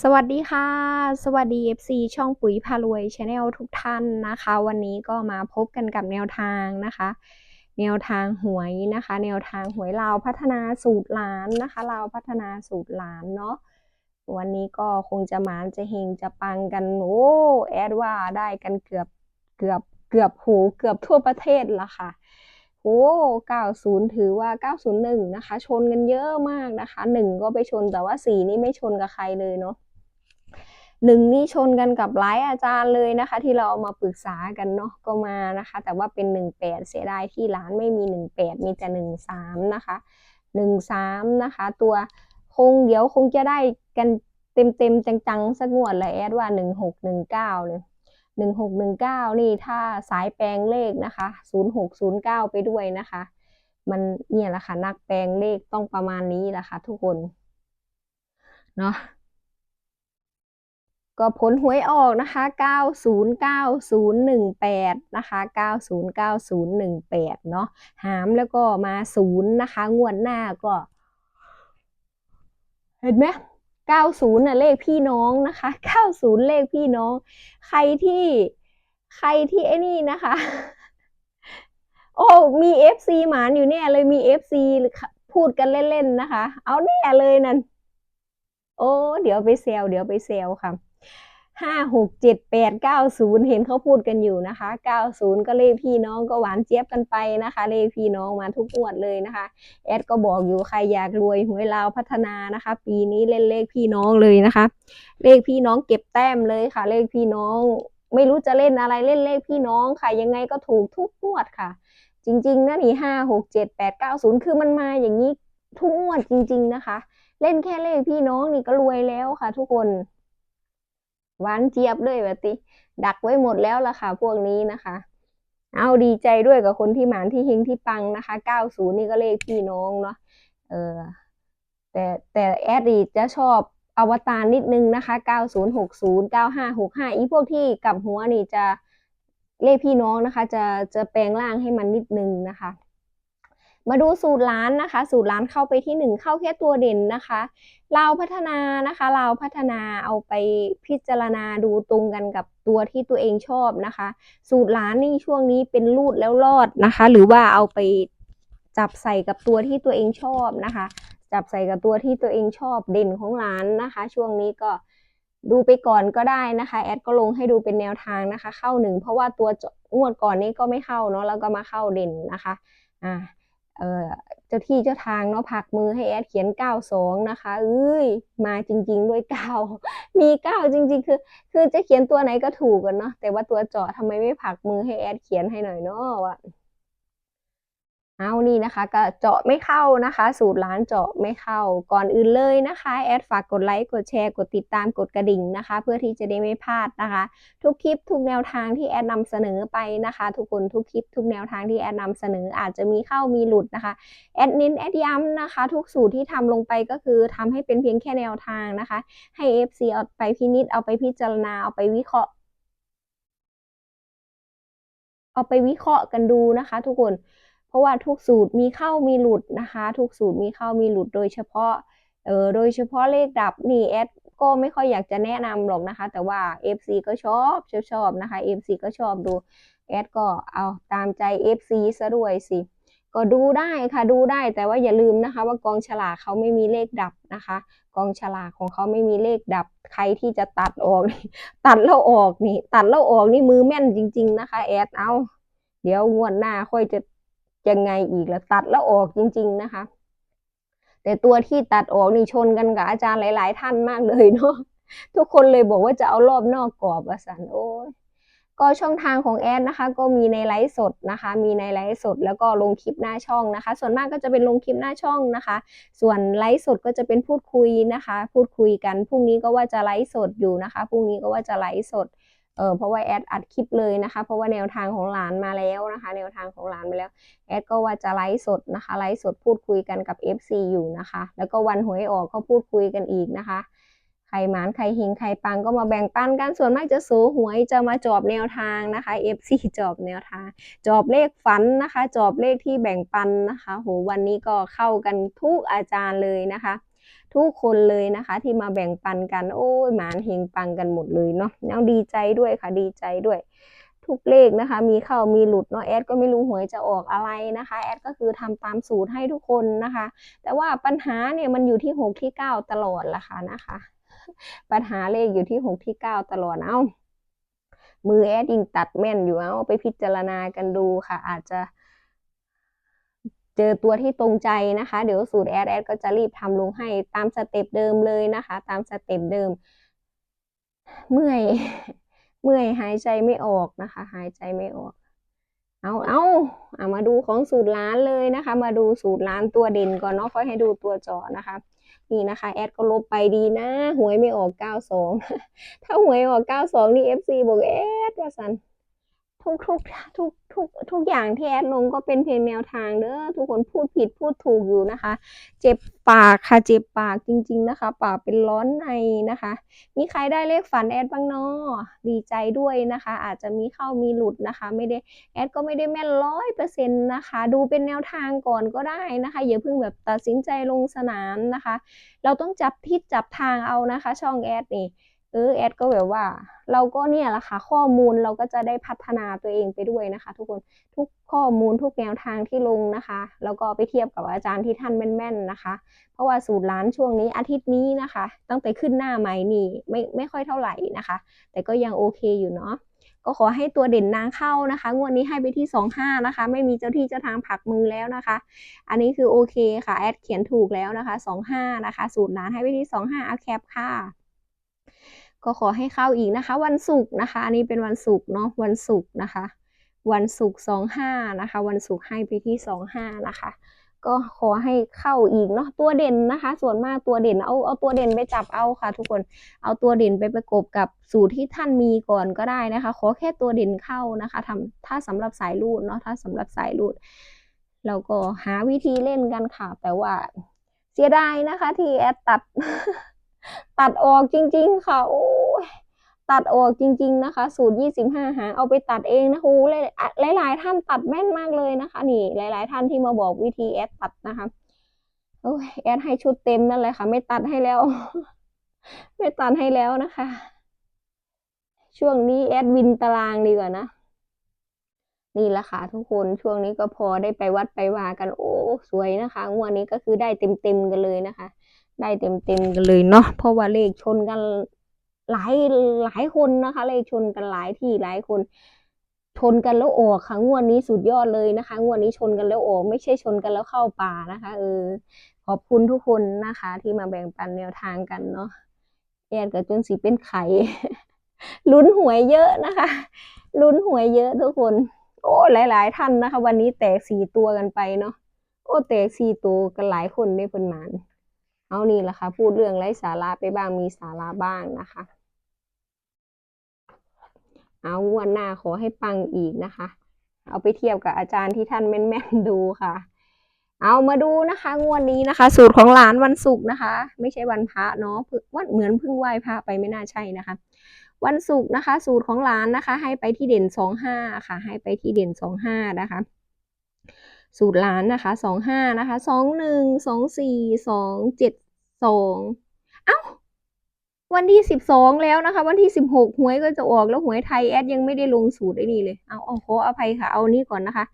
สวัสดีค่ะ สวัสดี FC ช่องปุ๋ยพารวยชาแนลทุกท่านนะคะ วันนี้ก็มาพบกันกับแนวทางนะคะ แนวทางหวยนะคะ แนวทางหวยลาวพัฒนาสูตรหลานนะคะลาวพัฒนาสูตรหลานเนาะวันนี้ก็คงจะหมานจะเฮงจะปังกันโอ้แอดว่าได้กันเกือบเกือบเกือบโหเกือบทั่วประเทศละค่ะโอ้90 ถือว่า 901 นะคะ ชนกันเยอะมากนะคะ 1 ก็ไปชนแต่ว่า 4 นี่ไม่ชนกับใครเลยเนาะ หนึ่งนี่ชนกันกับหลายอาจารย์เลยนะคะ ที่เราเอามาปรึกษากันเนาะก็มานะคะ แต่ว่าเป็น 18 เสียดายที่ร้านไม่มี 18 มีแต่ 13 นะคะ 13 นะคะ ตัวคงเดี๋ยวคงจะได้กันเต็มๆ จังๆ สักงวดเลยแอดว่า 1619เลยหนึ่งหกหนึ่งเก้านี่ถ้าสายแปลงเลขนะคะศูนย์หกศูนย์เก้าไปด้วยนะคะ มันเนี่ยแหละค่ะนักแปลงเลขต้องประมาณนี้แหละค่ะทุกคนเนาะ ก็ผลหวยออกนะคะ 909018 นะคะ 909018 เนาะ หามแล้วก็มาศูนย์นะคะ งวดหน้าก็ เห็นไหม90น่ะเลขพี่น้องนะคะ 90 เลขพี่น้อง ใครที่ใครที่ไอ้นี่นะคะ โอ้มี FC หมานอยู่เนี่ยเลยมี FC พูดกันเล่นๆนะคะ เอาแน่เลยนั่น อ้เดี๋ยวไปเซลเดี๋ยวไปเซลค่ะห้าหกเจ็ดแปดเก้าศูนย์เห็นเขาพูดกันอยู่นะคะเก้าศูนย์ก็เลขพี่น้องก็หวานเจี๊ยบกันไปนะคะ เลขพี่น้องมาทุกงวดเลยนะคะแอดก็บอกอยู่ใครอยากรวยหวยลาวพัฒนานะคะ ปีนี้เล่นเลขพี่น้องเลยนะคะ เลขพี่น้องเก็บแต้มเลยค่ะ เลขพี่น้อง ไม่รู้จะเล่นอะไรเล่นเลขพี่น้องค่ะ ยังไงก็ถูกทุกงวดค่ะ จริงๆนะนี่ห้าหกเจ็ดแปดเก้าศูนย์คือมันมาอย่างนี้ทุกงวดจริง ๆนะคะ เล่นแค่เลขพี่น้องนี่ก็รวยแล้วค่ะ ทุกคนหวานเจี๊ยบเลยแบบติดักไว้หมดแล้วล่ะค่ะ พวกนี้นะคะ เอาดีใจด้วยกับคนที่หมานที่เฮงที่ปังนะคะ90นี่ก็เลขพี่น้องเนาะเออแต่แต่แอดดีจะชอบอวตารนิดนึงนะคะ 9060 9565 อีพวกที่กับหัวนี่จะเลขพี่น้องนะคะ จะจะแปลงร่างให้มันนิดนึงนะคะ มาดูสูตรร้านนะคะ สูตรร้านเข้าไปที่ 1 เข้าแค่ตัวเด่นนะคะเราพัฒนานะคะเราพัฒนาเอาไปพิจารณาดูตรงกันกับตัวที่ตัวเองชอบนะคะ สูตรร้านนี่ช่วงนี้เป็นรูดแล้วรอดนะคะ หรือว่าเอาไปจับใส่กับตัวที่ตัวเองชอบนะคะ จับใส่กับตัวที่ตัวเองชอบเด่นของร้านนะคะ ช่วงนี้ก็ดูไปก่อนก็ได้นะคะ แอดก็ลงให้ดูเป็นแนวทางนะคะ เข้าหนึ่งเพราะว่าตัวงวดก่อนนี้ก็ไม่เข้าเนาะแล้วก็มาเข้าเด่นนะคะอ่า เจ้าที่เจ้าทางเนาะผักมือให้แอดเขียนเก้าสองนะคะเอ้ยมาจริง ๆ ด้วยเก้ามีเก้าจริง ๆ คือ คือจะเขียนตัวไหนก็ถูกกันเนาะแต่ว่าตัวเจาะทำไมไม่ผักมือให้แอดเขียนให้หน่อยเนาะว่า เอานี่นะคะก็เจาะไม่เข้านะคะ สูตรร้านเจาะไม่เข้า ก่อนอื่นเลยนะคะแอดฝากกดไลค์กดแชร์กดติดตามกดกระดิ่งนะคะ เพื่อที่จะได้ไม่พลาดนะคะ ทุกคลิปทุกแนวทางที่แอดนำเสนอไปนะคะ ทุกคนทุกคลิปทุกแนวทางที่แอดนำเสนออาจจะมีเข้ามีหลุดนะคะแอดนินแอดย้ำนะคะ ทุกสูตรที่ทำลงไปก็คือทำให้เป็นเพียงแค่แนวทางนะคะ ให้ FC เอาไปพินิจเอาไปพิจารณาเอาไปวิเคราะห์เอาไปวิเคราะห์กันดูนะคะ ทุกคน เพราะว่าทุกสูตรมีเข้ามีหลุดนะคะ ทุกสูตรมีเข้ามีหลุดโดยเฉพาะเออโดยเฉพาะเลขดับนี่แอดก็ไม่ค่อยอยากจะแนะนำหรอกนะคะ แต่ว่า FC ก็ชอบชอบชอบนะคะ FC ก็ชอบดูแอดก็เอาตามใจ FC ซะด้วยสิก็ดูได้ค่ะดูได้แต่ว่าอย่าลืมนะคะ ว่ากองฉลากเขาไม่มีเลขดับนะคะ กองฉลากของเขาไม่มีเลขดับ ใครที่จะตัดออกตัดแล้วออกนี่ ตัดแล้วออกนี่มือแม่นจริง ๆ นะคะ แอดเอาเดี๋ยวงวดหน้าค่อยจะ ยังไงอีกแล้วตัดแล้วออกจริง ๆนะคะ แต่ตัวที่ตัดออกนี่ชนกันกับอาจารย์หลาย ๆ ท่านมากเลยเนาะทุกคนเลยบอกว่าจะเอารอบนอกกรอบอสันโอ้ยก็ช่องทางของแอดนะคะ ก็มีในไลฟ์สดนะคะ มีในไลฟ์สดแล้วก็ลงคลิปหน้าช่องนะคะ ส่วนมากก็จะเป็นลงคลิปหน้าช่องนะคะ ส่วนไลฟ์สดก็จะเป็นพูดคุยนะคะ พูดคุยกันพรุ่งนี้ก็ว่าจะไลฟ์สดอยู่นะคะพรุ่งนี้ก็ว่าจะไลฟ์สด เออเพราะว่าแอดอัดคลิปเลยนะคะ เพราะว่าแนวทางของหลานมาแล้วนะคะ แนวทางของหลานมาแล้ว แอดก็ว่าจะไลฟ์สดนะคะไลฟ์สดพูดคุยกันกับ FC อยู่นะคะ แล้วก็วันหวยออกก็พูดคุยกันอีกนะคะใครหมานใครหิงใครปังก็มาแบ่งปันกันส่วนมากจะสูหวยจะมาจอบแนวทางนะคะ FC จอบแนวทาง จอบเลขฝันนะคะ จอบเลขที่แบ่งปันนะคะโหวันนี้ก็เข้ากันทุกอาจารย์เลยนะคะ ทุกคนเลยนะคะ ที่มาแบ่งปันกัน โอ้ยหมานเฮงปังกันหมดเลยเนาะเอาดีใจด้วยค่ะดีใจด้วย ทุกเลขนะคะ มีเข้ามีหลุดเนาะแอดก็ไม่รู้หวยจะออกอะไรนะคะ แอดก็คือทำตามสูตรให้ทุกคนนะคะ แต่ว่าปัญหาเนี่ยมันอยู่ที่หกที่เก้าตลอดละค่ะนะคะ ปัญหาเลขอยู่ที่หกที่เก้าตลอดเอ้ามือแอดยิงตัดแม่นอยู่เอาไปพิจารณากันดูค่ะ อาจจะ เจอตัวที่ตรงใจนะคะ เดี๋ยวสูตรแอดแอดก็จะรีบทำลงให้ตามสเต็ปเดิมเลยนะคะ ตามสเต็ปเดิม เมื่อย เมื่อยหายใจไม่ออกนะคะ หายใจไม่ออก เอาเอาเอามาดูของสูตรล้านเลยนะคะ มาดูสูตรล้านตัวเด่นก่อนเนาะค่อยให้ดูตัวจาะนะคะนี่นะคะ แอดก็ลบไปดีนะ หวยไม่ออก 92 ถ้าหวยออก 92 นี่ FC บอกแอดว่าสัน ทุกทุกทุกทุกทุกอย่างที่แอดลงก็เป็นเพียงแนวทางเด้อทุกคนพูดผิดพูดถูกอยู่นะคะ เจ็บปากค่ะเจ็บปากจริง ๆนะคะ ปากเป็นร้อนในนะคะ มีใครได้เลขฝันแอดบ้างเนาะดีใจด้วยนะคะ อาจจะมีเข้ามีหลุดนะคะ ไม่ได้แอดก็ไม่ได้แม่นร้อยเปอร์เซ็นต์นะคะ ดูเป็นแนวทางก่อนก็ได้นะคะอย่าเพิ่งแบบตัดสินใจลงสนามนะคะ เราต้องจับทิศจับทางเอานะคะ ช่องแอดนี่ เออแอดก็แบบว่า เราก็เนี่ยแหละค่ะข้อมูลเราก็จะได้พัฒนาตัวเองไปด้วยนะคะ ทุกคนทุกข้อมูลทุกแนวทางที่ลงนะคะแล้วก็ไปเทียบกับอาจารย์ที่ท่านแม่นๆนะคะ เพราะว่าสูตรล้านช่วงนี้อาทิตย์นี้นะคะ ตั้งแต่ขึ้นหน้าใหม่นี่ไม่ไม่ค่อยเท่าไหร่นะคะ แต่ก็ยังโอเคอยู่เนาะก็ขอให้ตัวเด่นนางเข้านะคะ งวดนี้ให้ไปที่ 25 นะคะ ไม่มีเจ้าที่เจ้าทางผลักมือแล้วนะคะ อันนี้คือโอเคค่ะ แอดเขียนถูกแล้วนะคะ 25 นะคะ สูตรล้านให้ไปที่ 25เอาแคปค่ะ ก็ขอให้เข้าอีกนะคะ วันศุกร์นะคะ อันนี้เป็นวันศุกร์เนาะวันศุกร์นะคะ วันศุกร์สองห้านะคะ วันศุกร์ให้ไปที่สองห้านะคะ ก็ขอให้เข้าอีกเนาะตัวเด่นนะคะ ส่วนมากตัวเด่นเอาเอาตัวเด่นไปจับเอาค่ะ ทุกคนเอาตัวเด่นไปประกบกับสูตรที่ท่านมีก่อนก็ได้นะคะ ขอแค่ตัวเด่นเข้านะคะทำถ้าสำหรับสายรูดเนาะถ้าสำหรับสายรูดเราก็หาวิธีเล่นกันค่ะ แต่ว่าเสียดายนะคะที่แอดตัด ตัดออกจริง ๆ ค่ะ โอ้ยตัดออกจริง ๆ นะคะสูตร25หางเอาไปตัดเองนะโอ้หลยหลาย ๆ ท่านตัดแม่นมากเลยนะคะ นี่ หลาย ๆ ท่านที่มาบอกวิธีแอดตัดนะคะโอ้ยแอดให้ชุดเต็มนั่นเลยค่ะ ไม่ตัดให้แล้ว ไม่ตัดให้แล้วนะคะ ช่วงนี้แอดวินตารางดีกว่านะนี่แหละค่ะทุกคนช่วงนี้ก็พอได้ไปวัดไปวากัน โอ้สวยนะคะงวดนี้ก็คือได้เต็มๆกันเลยนะคะ ได้เต็มๆกันเลยเนาะเพราะว่าเลขชนกันหลายหลายคนนะคะ เลขชนกันหลายที่หลายคน ชนกันแล้วออกค่ะงวดนี้สุดยอดเลยนะคะ งวดนี้ชนกันแล้วออกไม่ใช่ชนกันแล้วเข้าป่านะคะ เออ ขอบคุณทุกคนนะคะ ที่มาแบ่งปันแนวทางกันเนาะแอนกับจนสีเป็นไข่ลุ้นหวยเยอะนะคะลุ้นหวยเยอะทุกคน โอ้หลาย ๆ ท่านนะคะ วันนี้แตกสี่ตัวกันไปเนาะโอ้แตกสี่ตัวกันหลายคนในเพิ่นหมาน เอานี่แหละค่ะ พูดเรื่องไร้สาระไปบ้างมีสาระบ้างนะคะ เอางวดหน้าขอให้ปังอีกนะคะ เอาไปเทียบกับอาจารย์ที่ท่านแม่นๆดูค่ะ เอามาดูนะคะ งวดนี้นะคะ สูตรของหลานวันศุกร์นะคะ ไม่ใช่วันพระเนาะวันเหมือนเพิ่งไหว้พระไปไม่น่าใช่นะคะ วันศุกร์นะคะ สูตรของหลานนะคะ ให้ไปที่เด่นสองห้าค่ะ ให้ไปที่เด่นสองห้านะคะ สูตรล้านนะคะสองห้านะคะสองหนึ่งสองสี่สองเจ็ดสองเอ้า วันที่สิบสองแล้วนะคะ วันที่สิบหกหวยก็จะออกแล้วหวยไทยแอดยังไม่ได้ลงสูตรไอ้นี่เลยเอาเอาขออภัยค่ะเอานี่ก่อนนะคะ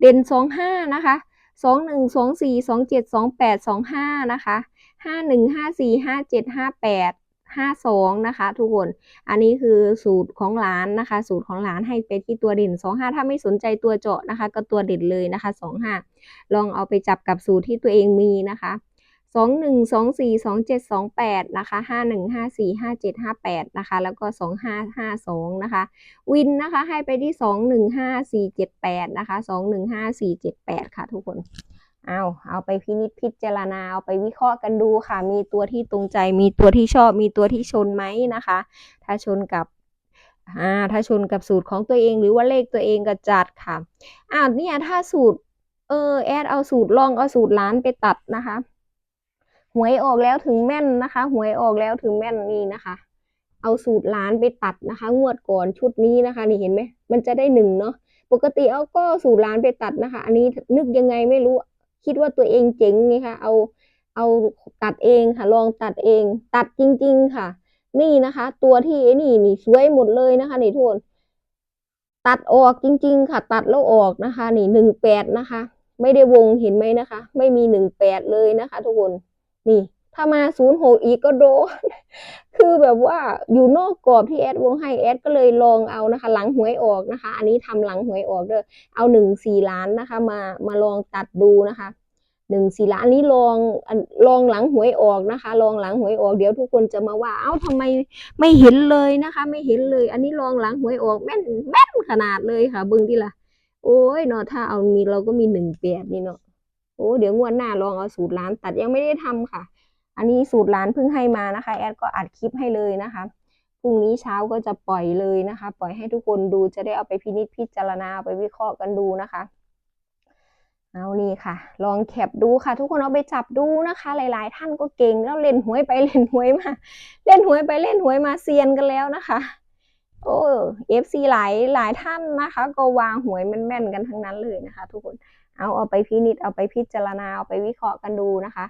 เด่นสองห้านะคะสองหนึ่งสองสี่สองเจ็ดสองแปดสองห้านะคะห้าหนึ่งห้าสี่ห้าเจ็ดห้าแปด ห้าสองนะคะ ทุกคน อันนี้คือสูตรของหลานนะคะ สูตรของหลานให้ไปที่ตัวเด่นสองห้าถ้าไม่สนใจตัวเจาะนะคะ ก็ตัวเด่นเลยนะคะสองห้าลองเอาไปจับกับสูตรที่ตัวเองมีนะคะสองหนึ่งสองสี่สองเจ็ดสองแปดนะคะห้าหนึ่งห้าสี่ห้าเจ็ดห้าแปดนะคะ แล้วก็สองห้าห้าสองนะคะ วินนะคะให้ไปที่สองหนึ่งห้าสี่เจ็ดแปดนะคะสองหนึ่งห้าสี่เจ็ดแปดค่ะทุกคน เอาเอาไปพินิจพิจารณาเอาไปวิเคราะห์กันดูค่ะ มีตัวที่ตรงใจ มีตัวที่ชอบ มีตัวที่ชนไหมนะคะ ถ้าชนกับอ่าถ้าชนกับสูตรของตัวเองหรือว่าเลขตัวเองก็จัดค่ะอ่าเนี่ยถ้าสูตร เออแอดเอาสูตรลองเอาสูตรล้านไปตัดนะคะ หวยออกแล้วถึงแม่นนะคะ หวยออกแล้วถึงแม่นนี่นะคะ เอาสูตรล้านไปตัดนะคะ งวดก่อนชุดนี้นะคะ นี่เห็นไหมมันจะได้หนึ่งเนาะปกติเอาก็สูตรล้านไปตัดนะคะ อันนี้นึกยังไงไม่รู้ คิดว่าตัวเองเจ๋งไงคะเอาเอาตัดเองค่ะ ลองตัดเอง ตัดจริง ๆ ค่ะ นี่นะคะ ตัวที่นี่นี่สวยหมดเลยนะคะนี่ทุกคนตัดออกจริง ๆ ค่ะ ตัดแล้วออกนะคะ นี่หนึ่งแปดนะคะ ไม่ได้วงเห็นไหมนะคะ ไม่มีหนึ่งแปดเลยนะคะ ทุกคนนี่ ถ้ามาศูนย์หกอีกก็โดน คือแบบว่าอยู่นอกกรอบที่แอดวงให้แอดก็เลยลองเอานะคะ หลังหวยออกนะคะ อันนี้ทำหลังหวยออกเด้อเอาหนึ่งสี่ล้านนะคะ มามาลองตัดดูนะคะหนึ่งสี่ล้านอันนี้ลองอันลองหลังหวยออกนะคะ ลองหลังหวยออกเดี๋ยวทุกคนจะมาว่า เอ้าทำไมไม่เห็นเลยนะคะ ไม่เห็นเลย อันนี้ลองหลังหวยออกแม่นแม่นขนาดเลยค่ะบิ่งดิล่ะโอ้ยเนาะถ้าเอามีเราก็มีหนึ่งแปดนี่เนาะโอ้เดี๋ยวงวดหน้าลองเอาสูตรร้านตัดยังไม่ได้ทำค่ะ อันนี้สูตรร้านเพิ่งให้มานะคะ แอดก็อัดคลิปให้เลยนะคะพรุ่งนี้เช้าก็จะปล่อยเลยนะคะ ปล่อยให้ทุกคนดูจะได้เอาไปพินิจพิจารณาไปวิเคราะห์กันดูนะคะเอานี่ค่ะ ลองแคปดูค่ะ ทุกคนเอาไปจับดูนะคะ หลาย ๆ ท่านก็เก่งแล้วเล่นหวยไปเล่นหวยมา เล่นหวยไปเล่นหวยมาเซียนกันแล้วนะคะโอ้เอฟซีหลายหลายท่านนะคะ ก็วางหวยแม่นๆกันทั้งนั้นเลยนะคะ ทุกคนเอาเอาไปพินิจเอาไปพิจารณาเอาไปวิเคราะห์กันดูนะคะ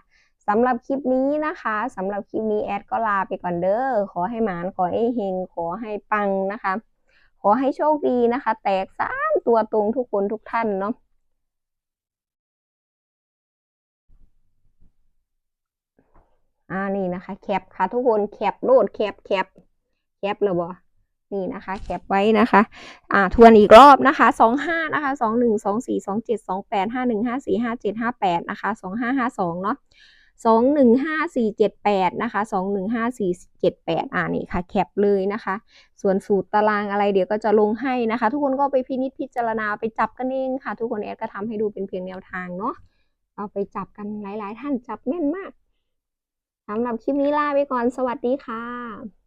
สำหรับคลิปนี้นะคะสำหรับคลิปนี้แอดก็ลาไปก่อนเด้อขอให้หมานขอให้เฮงขอให้ปังนะคะ ขอให้โชคดีนะคะ แตกสามตัวตรงทุกคนทุกท่านเนาะอ่านี่นะคะ แคปค่ะ ทุกคนแคปโหลดแคปแคปแคปเลยบอนี่นะคะแคปไว้นะคะ อ่าทวนอีกรอบนะคะสองห้านะคะสองหนึ่งสองสี่สองเจ็ดสองแปดห้าหนึ่งห้าสี่ห้าเจ็ดห้าแปดนะคะสองห้าห้าสองเนาะ สองหนึ่งห้าสี่เจ็ดแปดนะคะสองหนึ่งห้าสี่เจ็ดแปดอ่านี่ค่ะ แคปเลยนะคะ ส่วนสูตรตารางอะไรเดี๋ยวก็จะลงให้นะคะ ทุกคนก็ไปพินิจพิจารณาไปจับกันเองค่ะ ทุกคนแอดก็ทำให้ดูเป็นเพียงแนวทางเนาะ เอาไปจับกันหลาย ๆ ท่านจับแม่นมากสำหรับคลิปนี้ลาไปก่อน สวัสดีค่ะ